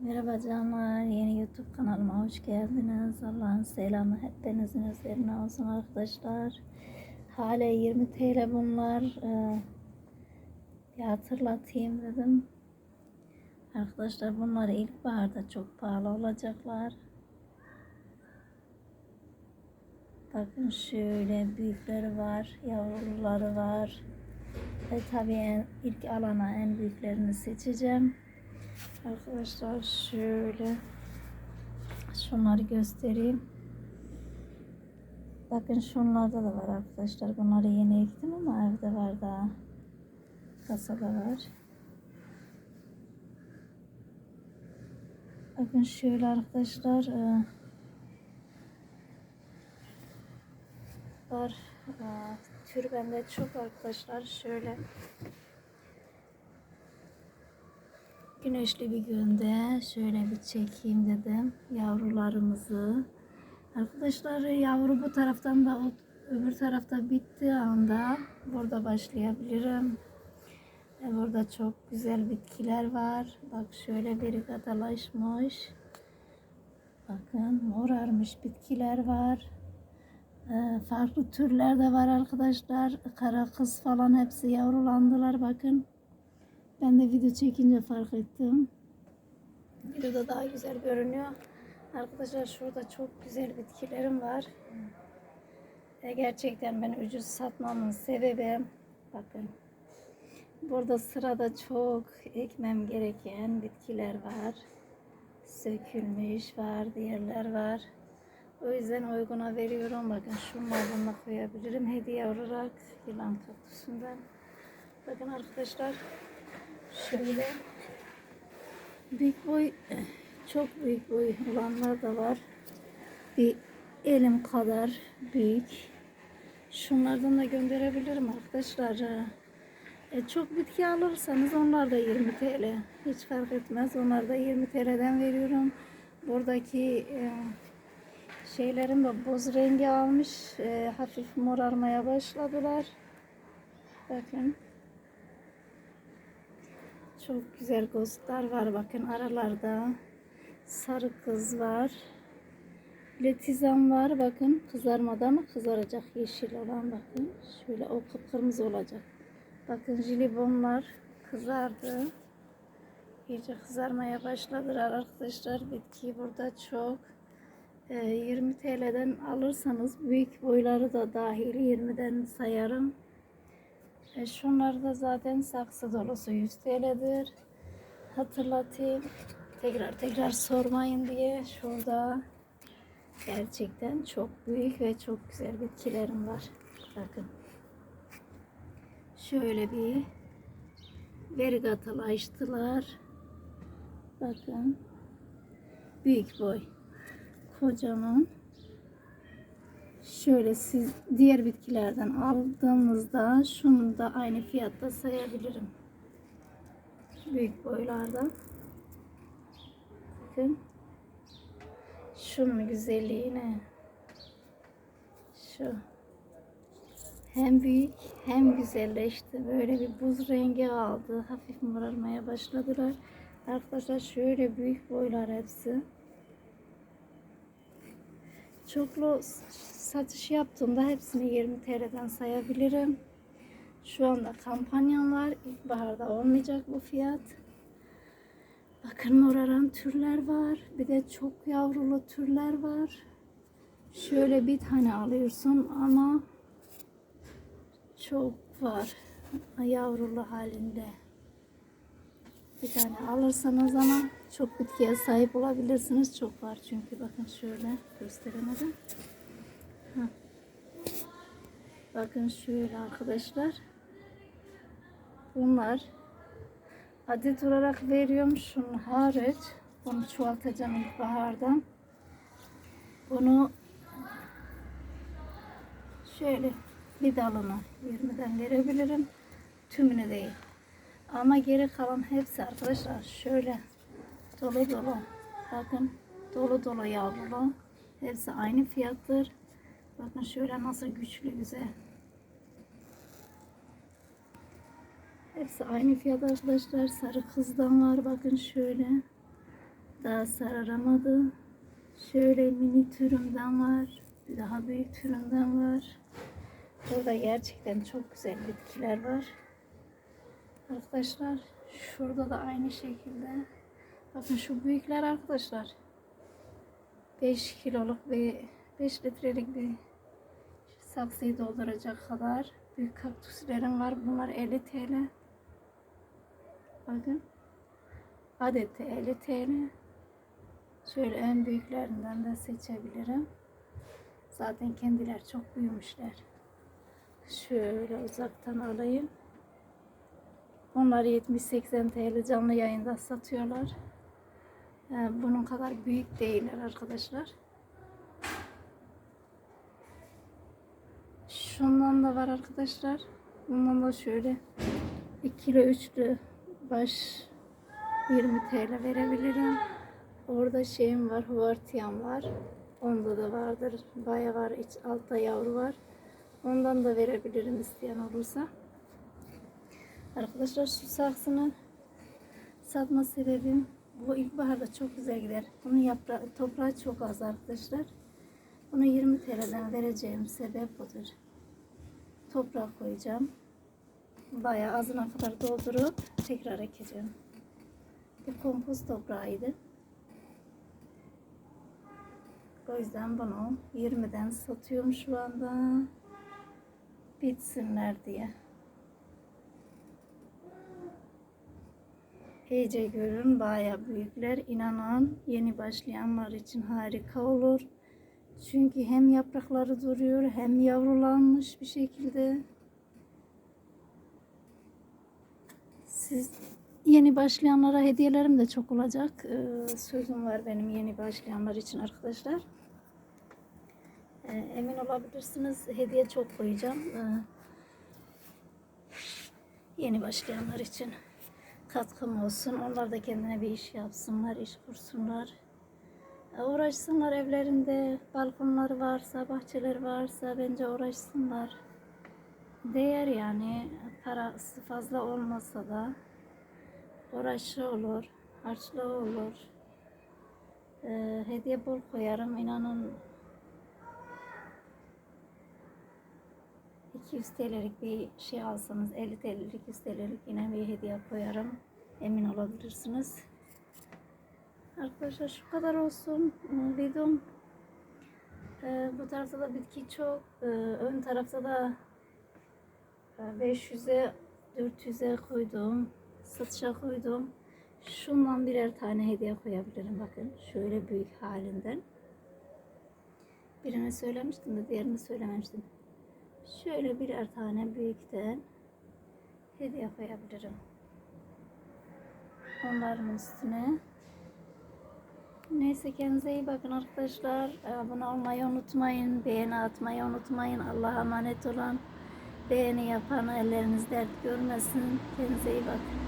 Merhaba canlar, yeni YouTube kanalıma hoş geldiniz. Allah'ın selamı hepinizin üzerine olsun arkadaşlar. Hala 20 TL bunlar. Ee, bir hatırlatayım dedim. Arkadaşlar bunlar ilkbaharda çok pahalı olacaklar. Bakın şöyle büyükleri var, yavruları var. Ve tabii en, ilk alana en büyüklerini seçeceğim. Arkadaşlar şöyle şunları göstereyim. Bakın şunlarda da var arkadaşlar. Bunları yeni ektim ama evde var daha. Kasada var. Bakın şöyle arkadaşlar e, var. E, Tür bende çok arkadaşlar. Şöyle Güneşli bir günde şöyle bir çekeyim dedim yavrularımızı. Arkadaşlar yavru bu taraftan da öbür tarafta bittiği anda burada başlayabilirim. E, Burada çok güzel bitkiler var. Bak şöyle biri katalaşmış. Bakın morarmış bitkiler var. E, farklı türler de var arkadaşlar. Kara kız falan hepsi yavrulandılar bakın. Ben de video çekince fark ettim. Videoda daha güzel görünüyor. Arkadaşlar şurada çok güzel bitkilerim var. E, gerçekten ben ucuz satmamın sebebi bakın. Burada sırada çok ekmem gereken bitkiler var. Sökülmüş var, diğerler var. O yüzden uyguna veriyorum. Bakın şunlardan da koyabilirim hediye olarak yılan kaktüsünden. Bakın arkadaşlar Şöyle büyük boy çok büyük boy olanlar da var. Bir elim kadar büyük. Şunlardan da gönderebilirim arkadaşlar. E, çok bitki alırsanız onlar da 20 TL. Hiç fark etmez. Onlar da 20 TL'den veriyorum. Buradaki e, şeylerim de boz rengi almış. E, hafif morarmaya başladılar. Bakın. Çok güzel ghostlar var bakın aralarda. Sarı kız var. Letizan var bakın kızarmadan mı kızaracak yeşil olan bakın. Şöyle o kıpkırmızı olacak. Bakın jilibonlar kızardı. İyice kızarmaya başladılar arkadaşlar. Bitki burada çok. Ee, 20 TL'den alırsanız büyük boyları da dahil 20'den sayarım. E, şunlar da zaten saksı dolusu 100 TL'dir. Hatırlatayım. Tekrar tekrar sormayın diye şurada gerçekten çok büyük ve çok güzel bitkilerim var. Bakın. Şöyle bir vergatalaştılar. Bakın. Büyük boy. Kocaman. Şöyle siz diğer bitkilerden aldığınızda şunu da aynı fiyatta sayabilirim. Büyük boylarda. Bakın. Şunun güzelliğine. Şu. Hem büyük hem güzelleşti. Böyle bir buz rengi aldı. Hafif morarmaya başladılar. Arkadaşlar şöyle büyük boylar hepsi. Çoklu satış yaptığımda hepsini 20 TL'den sayabilirim. Şu anda kampanyam var. İlkbaharda olmayacak bu fiyat. Bakın moraran türler var. Bir de çok yavrulu türler var. Şöyle bir tane alıyorsun ama çok var. Yavrulu halinde. Bir tane alırsanız ama çok bitkiye sahip olabilirsiniz. Çok var çünkü bakın şöyle gösteremedim. Heh. Bakın şöyle arkadaşlar. Bunlar adet olarak veriyorum. Şunun hariç. Bunu çoğaltacağım ilkbahardan. Bunu şöyle bir dalını 20'den verebilirim. Tümünü değil. Ama geri kalan hepsi arkadaşlar şöyle dolu dolu. Bakın dolu dolu yavrulu. Hepsi aynı fiyattır. Bakın şöyle nasıl güçlü güzel. Hepsi aynı fiyat arkadaşlar. Sarı kızdan var. Bakın şöyle. daha sararamadı. Şöyle mini türümden var. Daha büyük türünden var. Burada gerçekten çok güzel bitkiler var. Arkadaşlar şurada da aynı şekilde. Bakın şu büyükler arkadaşlar. 5 kiloluk ve 5 litrelik bir saksıyı dolduracak kadar büyük kaktüslerim var. Bunlar 50 TL. Bakın. Adeti 50 TL. Şöyle en büyüklerinden de seçebilirim. Zaten kendiler çok büyümüşler. Şöyle uzaktan alayım. Onlar 70-80 TL canlı yayında satıyorlar. Yani bunun kadar büyük değiller arkadaşlar. Şundan da var arkadaşlar. Bundan da şöyle 2'li üçlü baş 20 TL verebilirim. Orada şeyim var, huvartiyam var. Onda da vardır. Baya var, iç altta yavru var. Ondan da verebilirim isteyen olursa. Arkadaşlar şu saksını satma sebebim bu ilkbaharda çok güzel gider. Bunun yaprağı, toprağı çok az arkadaşlar. Bunu 20 TL'den vereceğim sebep budur. Toprağa koyacağım. Bayağı azına kadar doldurup tekrar ekeceğim. Bir kompost toprağıydı. O yüzden bunu 20'den satıyorum şu anda. Bitsinler diye. İyice görün baya büyükler. İnanın yeni başlayanlar için harika olur. Çünkü hem yaprakları duruyor hem yavrulanmış bir şekilde. Siz yeni başlayanlara hediyelerim de çok olacak. Ee, sözüm var benim yeni başlayanlar için arkadaşlar. Ee, emin olabilirsiniz hediye çok koyacağım. Ee, yeni başlayanlar için katkım olsun. Onlar da kendine bir iş yapsınlar, iş kursunlar. E, Uğraşsınlar evlerinde, balkonları varsa, bahçeleri varsa bence uğraşsınlar. Değer yani parası fazla olmasa da uğraşı olur, harçlığı olur. E, hediye bol koyarım inanın 200 TL'lik bir şey alsanız 50 TL'lik 100 TL'lik yine bir hediye koyarım. Emin olabilirsiniz. Arkadaşlar şu kadar olsun videom. Ee, bu tarafta da bitki çok. Ee, ön tarafta da e, 500'e 400'e koydum. Satışa koydum. Şundan birer tane hediye koyabilirim. Bakın şöyle büyük halinden. Birini söylemiştim de diğerini söylememiştim. Şöyle birer tane büyükten hediye koyabilirim. Onların üstüne. Neyse kendinize iyi bakın arkadaşlar. Abone olmayı unutmayın. Beğeni atmayı unutmayın. Allah'a emanet olun. Beğeni yapan elleriniz dert görmesin. Kendinize iyi bakın.